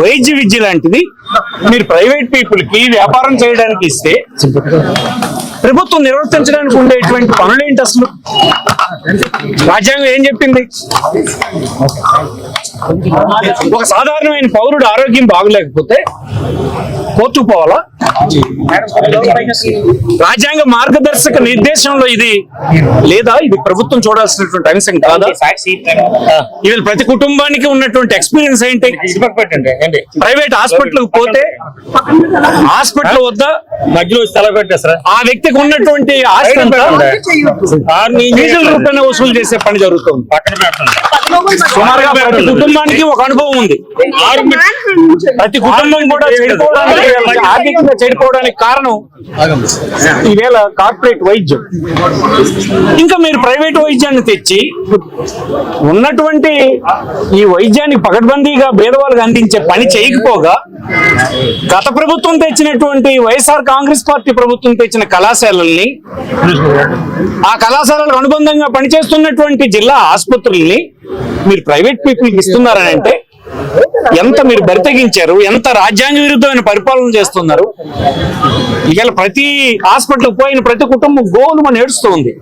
వైద్య విద్య లాంటిది. మీరు ప్రైవేట్ పీపుల్కి వ్యాపారం చేయడానికి ఇస్తే ప్రభుత్వం నిర్వర్తించడానికి ఉండేటువంటి పనులు ఏంటి అసలు? రాజ్యాంగం ఏం చెప్పింది? ఒక సాధారణమైన పౌరుడు ఆరోగ్యం బాగలేకపోతే కోర్టుకు పోవాలా? రాజ్యాంగ మార్గదర్శక నిర్దేశంలో ఇది లేదా ఇది ప్రభుత్వం చూడాల్సినటువంటి అంశం కాదా? ఇవాళ ప్రతి కుటుంబానికి ఉన్నటువంటి ఎక్స్పీరియన్స్ ఏంటి? ప్రైవేట్ హాస్పిటల్ పోతే హాస్పిటల్ వద్ద? మధ్యలో తల పెట్టేస్తారా ఆ వ్యక్తికి ఉన్నటువంటి ఆస్తి అంతా ఫీజుల రూపాయన వసూలు చేసే పని జరుగుతుంది. పక్కన సుమారుగా ప్రతి కుటుంబానికి ఒక అనుభవం ఉంది. ప్రతి కుటుంబం కూడా చెడిపోవడానికి ఆర్థికంగా చెడిపోవడానికి కారణం ఈవేళ కార్పొరేట్ వైద్యం. ఇంకా మీరు ప్రైవేట్ వైద్యాన్ని తెచ్చి ఉన్నటువంటి ఈ వైద్యాన్ని పకడ్బందీగా పేదవాళ్ళకి అందించే పని చేయకపోగా గత ప్రభుత్వం తెచ్చినటువంటి వైఎస్ఆర్ కాంగ్రెస్ పార్టీ ప్రభుత్వం తెచ్చిన కళాశాలల్ని ఆ కళాశాలలకు అనుబంధంగా పనిచేస్తున్నటువంటి జిల్లా ఆసుపత్రుల్ని మీరు ప్రైవేట్ పీపుల్కి ఇస్తున్నారని అంటే ఎంత మీరు బరితెగించారు ఎంత రాజ్యాంగ విరుద్ధమైన పరిపాలన చేస్తున్నారు? ఇవాళ ప్రతి హాస్పిటల్ పోయిన ప్రతి కుటుంబం గోలు మన ఏడుస్తూ ఉంది